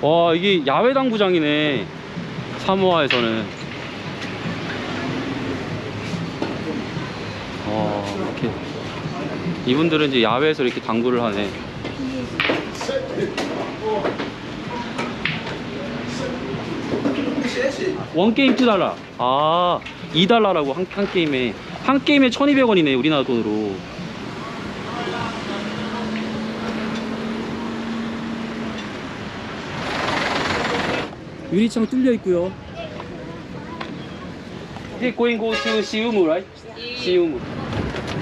와 이게 야외 당구장이네 사모아에서는. 와 이렇게. 이분들은 이제 야외에서 이렇게 당구를 하네. 원 게임 2달러. 아 2달러라고 한, 한 게임에. 한 게임에 1200원이네 우리나라 돈으로 유리창 뚫려 있고요. 이제 going go to 시우무, right? 시우무.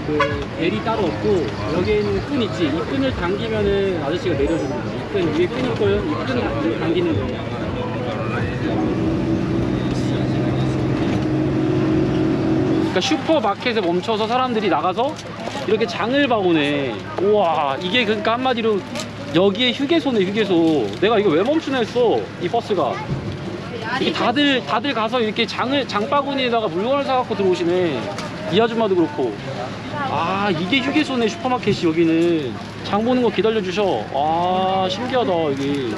그 벨이 따로 없고 여기에 있는 끈 있지. 이 끈을 당기면은 아저씨가 내려주는 거야. 이 끈, 위에 끈 있고요. 이 끈을 당기는 거야. 그러니까 슈퍼마켓에 멈춰서 사람들이 나가서 이렇게 장을 봐오네. 우와, 이게 그러니까 한마디로 여기에 휴게소네, 휴게소. 내가 이거 왜 멈추나 했어, 이 버스가. 이게 다들, 다들 가서 이렇게 장을, 장바구니에다가 물건을 사갖고 들어오시네. 이 아줌마도 그렇고. 아, 이게 휴게소네, 슈퍼마켓이 여기는. 장 보는 거 기다려 주셔. 아, 신기하다, 여기.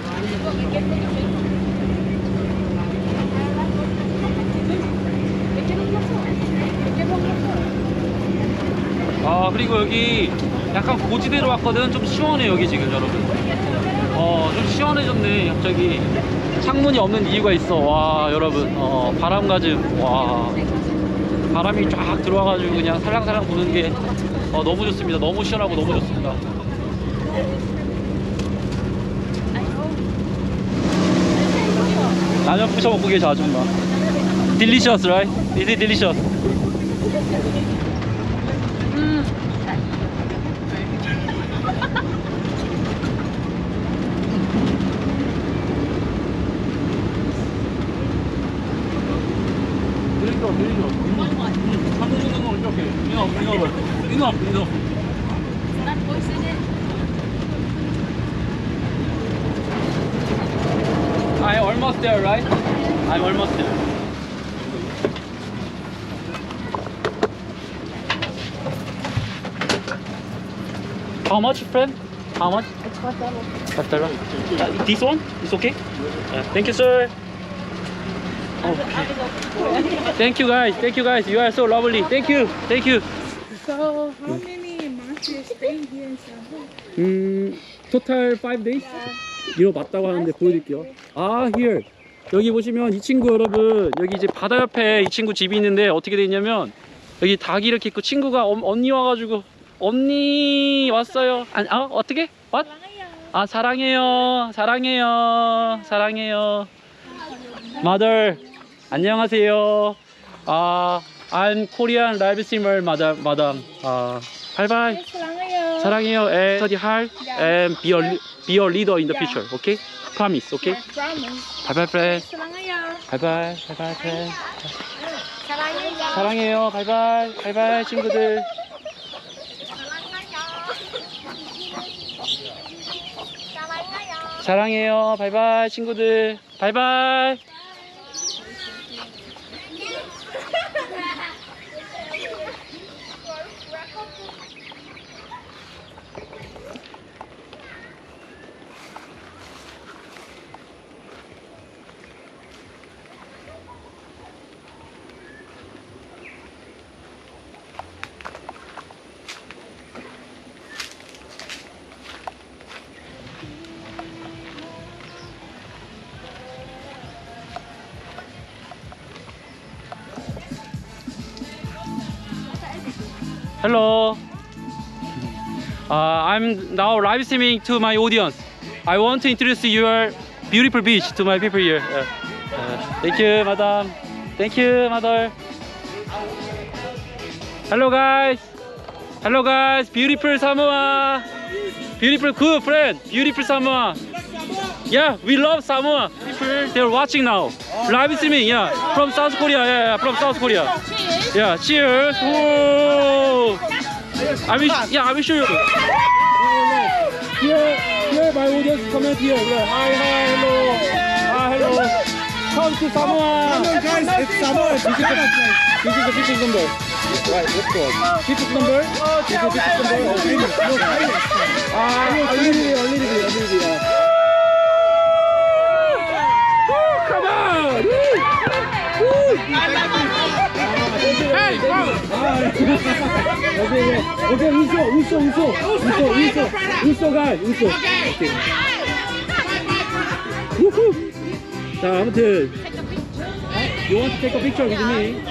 아 그리고 여기 약간 고지대로 왔거든 좀 시원해 여기 지금 여러분 어좀 시원해졌네 갑자기 창문이 없는 이유가 있어. 와 여러분. 어 바람가즘 와. 바람이 쫙 들어와가지고 그냥 살랑살랑 부는 게 어, 너무 좋습니다. 너무 시원하고 너무 좋습니다. 라면 부셔 먹고 계셔 아줌마. Delicious right? is it? 들리죠, 들리죠. 한국 정도 이렇게. 이거, 이거, 이거, 이거. I'm almost there, right? I'm almost there. How much, friend? How much? It's five dollars. Five dollar. Uh, this one? It's okay? Uh, thank you, sir. Okay. Thank you, guys. Thank you, guys. You are so lovely. Thank you. Thank you. So how many months you staying here in Seoul? 음, total 5 days? 이거 맞다고 하는데 보여드릴게요. 아, here. 여기 보시면 이 친구 여러분, 여기 이제 바다 옆에 이 친구 집이 있는데 어떻게 돼 있냐면 여기 닭이 이렇게 있고 친구가 엄- 언니 와가지고 언니 왔어요. 아, 어떻게? What? 아, 사랑해요. 사랑해요. 사랑해요. Mother, 안녕하세요. 아, I'm Korean live streamer, madam. madam. 아, 바이바이. 사랑해요. 사랑해요. And study hard and be a be a leader in the future. Okay? Promise. Okay? Promise. Bye bye, friend. 사랑해요. Bye bye. Bye bye, friend. 사랑해요. 사랑해요. Bye bye, 친구들. 사랑해요. Bye, 친구들. Bye. Hello. Uh, I'm now live streaming to my audience. I want to introduce your beautiful beach to my people here. Uh, uh, thank you, madam. Thank you, mother. Hello, guys. Hello, guys. Beautiful Samoa. Beautiful, cool friend. Beautiful Samoa. Yeah, we love Samoa. People, they're watching now. Live streaming, yeah. From South Korea, yeah, yeah, from South Korea. Yeah, cheers. I wish, yeah, I wish you. Here, here, my audience comment here. Hi, hi, hello. Hi, hello. Come to Samoa. Hello guys, it's Samoa. This is the This is the people's number. Right, let's go. People's number. This is the people's number. 오케이, 웃어, 웃어, 웃어, 웃어, 웃어, 웃어, 가, 웃어. 오케이. 우후. 자, 아무튼. You want to take a picture with me?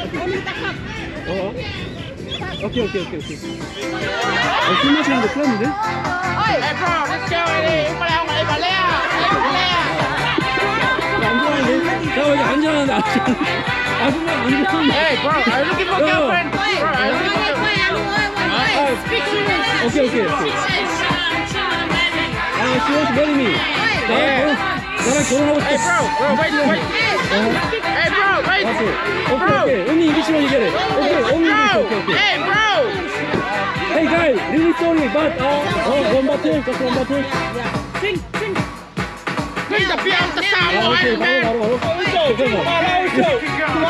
어? 오케이, 오케이, 오케이, 오케이. 어, 술 마시는데 큰일 났는데? Hey, bro, let's go Lea. Em bà Lea. 안전한데? 자, 여기 안전한데, 안전. 아줌마 안전한데. Hey, bro, are you looking for Bro. girlfriend? Bro, are you looking for 오케이, 오케이, 오케이. 아, she wants to marry me. 나랑 결혼, 나랑 결혼하고 Hey, 싶어. bro, bro, wait, wait. Hey, bro, wait. 오케이, 오케이, 오케이. 언니 이기시면 얘기해. 오케이, 언니 이기시, 오케이, 오케이. Hey, bro. Hey guys, really sorry, but uh, oh, one bottle, just one bottle. Bring the beer out the sound, 아, 오케이, boy, man. 바로, 바로, 바로. 잠깐만.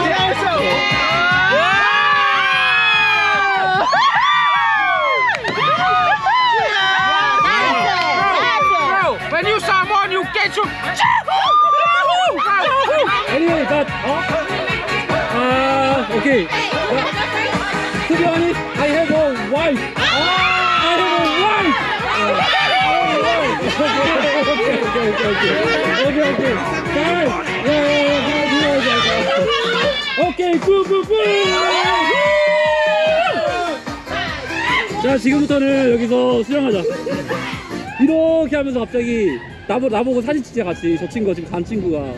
Bro, when you saw one, you get your. Anyway, but 어? 아, 오케이. To be honest, 오케이, 오케이, 오케이. 잘. 야, 야, 야, 잘, 잘, 잘. 오케이, 굿굿굿. 자, 지금부터는 여기서 수영하자. 이렇게 하면서 갑자기 나보, 나보고 사진 찍자 같이 저 친구가 지금 간 친구가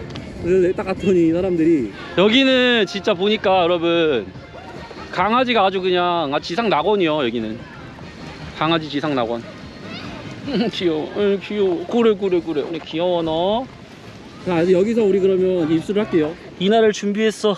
딱 갔더니 사람들이 여기는 진짜 보니까 여러분 강아지가 아주 그냥 아, 지상 낙원이요 여기는 강아지 지상 낙원 음, 귀여워. 응, 귀여워. 그래 그래 그래. 우리 귀여워 너. 자, 여기서 우리 그러면 입수를 할게요. 이날을 준비했어.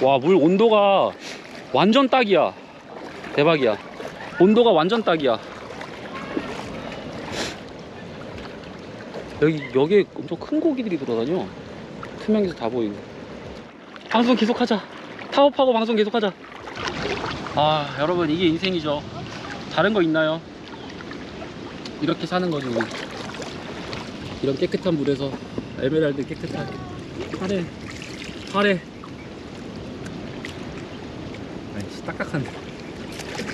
와 물 온도가 완전 딱이야. 대박이야 온도가 완전 딱이야. 여기 여기에 엄청 큰 고기들이 돌아다녀. 투명해서 다 보이고. 방송 계속하자. 타업하고 방송 계속하자. 아 여러분 이게 인생이죠. 다른 거 있나요? 이렇게 사는 거지 이런 깨끗한 물에서 에메랄드 깨끗한 파래. 파래. 아이씨 딱딱한데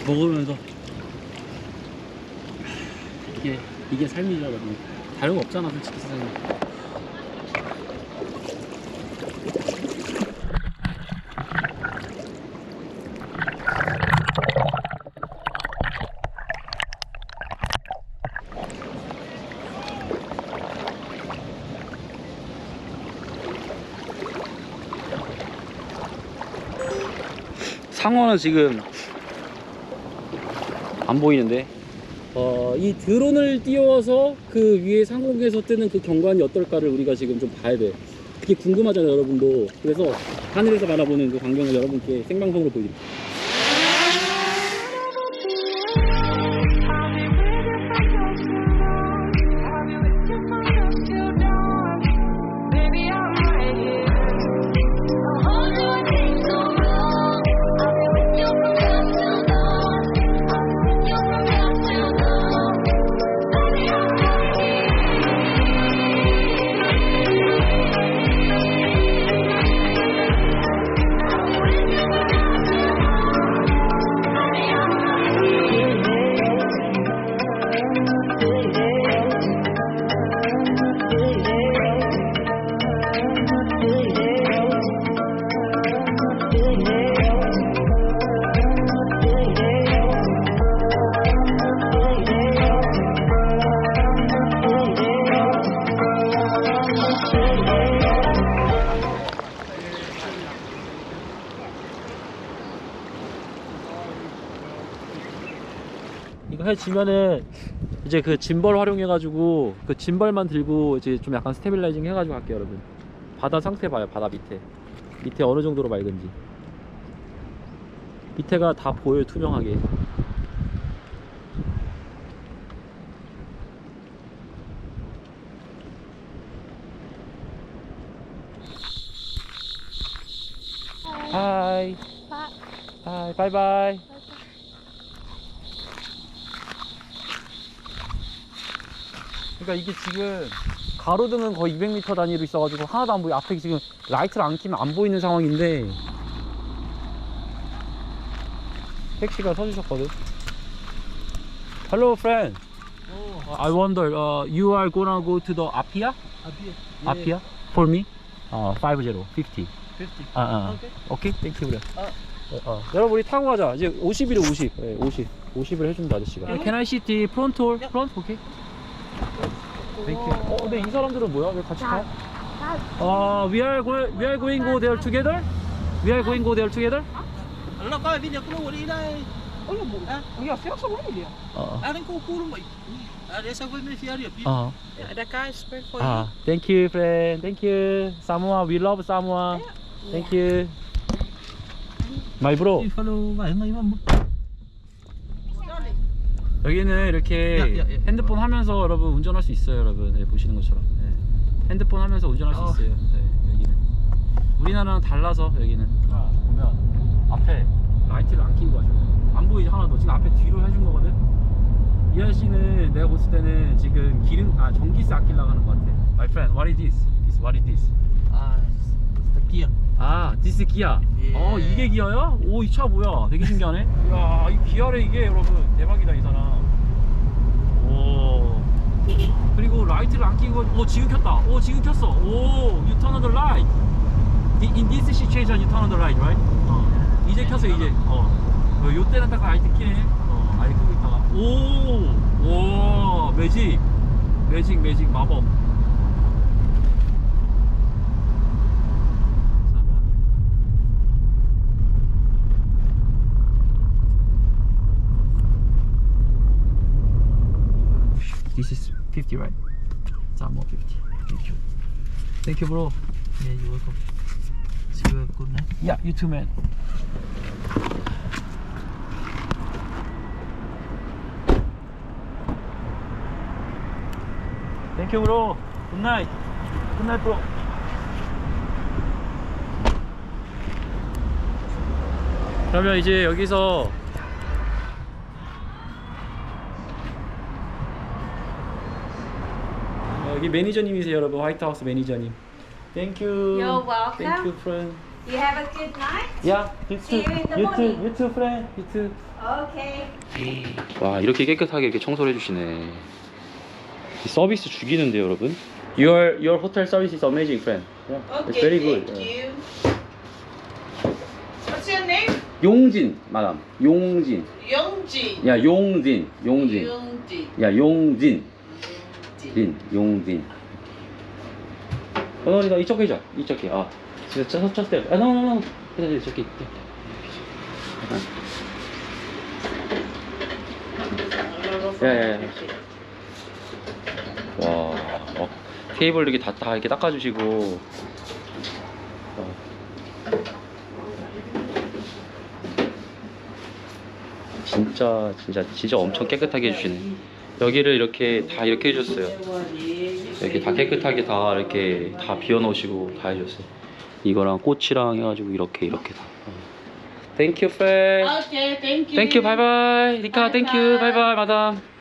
먹으면서 이게 이게 삶이죠 여러분. 다른 거 없잖아 솔직히 세상에. 상어는 지금 안 보이는데? 어, 이 드론을 띄워서 그 위에 상공에서 뜨는 그 경관이 어떨까를 우리가 지금 좀 봐야 돼. 그게 궁금하잖아요 여러분도. 그래서 하늘에서 바라보는 그 광경을 여러분께 생방송으로 보여드릴게요 해지면은 이제 그 짐벌 활용해 가지고 그 짐벌만 들고 이제 좀 약간 스테빌라이징 해 가지고 갈게요 여러분. 바다 상태 봐요 바다 밑에. 밑에 어느 정도로 맑은지. 밑에가 다 보여요 투명하게. 하이. 아. 하이 바이바이. 그러니까 이게 지금 가로등은 거의 200m 단위로 있어가지고 하나도 안 보여 앞에 지금 라이트를 안 켜면 안 보이는 상황인데 택시가 서주셨거든 Hello friend I wonder uh, you are gonna go to the Apia? Apia? For me? 어, 50, 50 50. 아, 아. 오케이. 오케이, 땡큐 그래. 어. 어, 어. 여러분 우리 타고 가자. 이제 50이래 50. 네, 50. 50을 해준다 아저씨가. Can I sit the front door? Front? 오케이. 땡큐. 어, 근데 이 사람들은 뭐야? 왜 같이 타? 어, we are going, we are going go there together? We are going go there together? Nó coi video của nó đi đây. Ôi, bộ. À, Ôi, sao sao không đi? 어. à đến cô cô luôn vậy. À để sao với mấy phía điệp. 어. Guy is back for 아, thank you, friend. Thank you. Samoa, we love Samoa. Thank you. My bro. Đi follow vài người mà. 여기는 이렇게 야, 야, 야. 핸드폰 하면서 여러분 운전할 수 있어요, 여러분. 네, 보시는 것처럼. 네. 핸드폰 하면서 운전할 수 어. 있어요. 네, 여기는. 우리나라랑 달라서 여기는 보면 앞에 라이트를 안 켜고 가셔요. 안 보이죠 하나도. 지금 앞에 뒤로 해준 거거든. 이 아저씨는 내가 봤을 때는 지금 기름 아 전기세 아끼려고 하는 것 같아. My friend, what is this? This what is this? À, the kia. 아, 디스 기아. 예. 어, 이게 기아야? 오, 이 차 뭐야? 되게 신기하네. 이야, 이 기아래 이게 여러분. 대박이다 이 사람. 오. 그리고 라이트를 안 켜고, 오 지금 켰다. 오 지금 켰어. 오, you turn on the light. In this situation, you turn on the light, right? 어, 이제 켰어 이제. 어, 어, 요 때는 딱 라이트 켜네. 어, 아예 끄고 있다가. 오, 오, 매직, 매직, 매직 마법. 150, right? It's not more 50. Thank you. Thank you, bro. Yeah, you're welcome. See you have a good night. Yeah, you too, man. Thank you, bro. Good night. Good night, bro. 그러면 이제 여기서 여기 매니저님이세요, 여러분. 화이트하우스 매니저님. Thank you. You're welcome. Thank you, friend. You have a good night. Yeah, you See too. you in the you morning. too. You too, friend. You too. Okay. 와 이렇게 깨끗하게 이렇게 청소를 해주시네. 이 서비스 죽이는데요, 여러분. Your your hotel service is amazing, friend. Yeah, it's very good. Yeah. you. What's your name? 용진, 마담. 용진. Youngji. 야, 용진, 용진. Youngji. 야, 용진. 진, 용진. 어, 너 이쪽 해줘. 이쪽 해. 아, 진짜 첫, 첫 스텝. 아, no. 그래, 이쪽 해. 야, 야, 야. 와, 어, 테이블 이렇게 다, 다 이렇게 닦아주시고. 어. 진짜, 진짜, 진짜 엄청 깨끗하게 해주시네. 여기를 이렇게 다 이렇게 해줬어요. 이렇게 다 깨끗하게 다 이렇게 다 비워놓으시고 다 해줬어요. 이거랑 꽃이랑 해가지고 이렇게 이렇게 다. Thank you, friend. Okay, thank you. Thank you, bye bye. 리카, thank you, bye bye, 마담.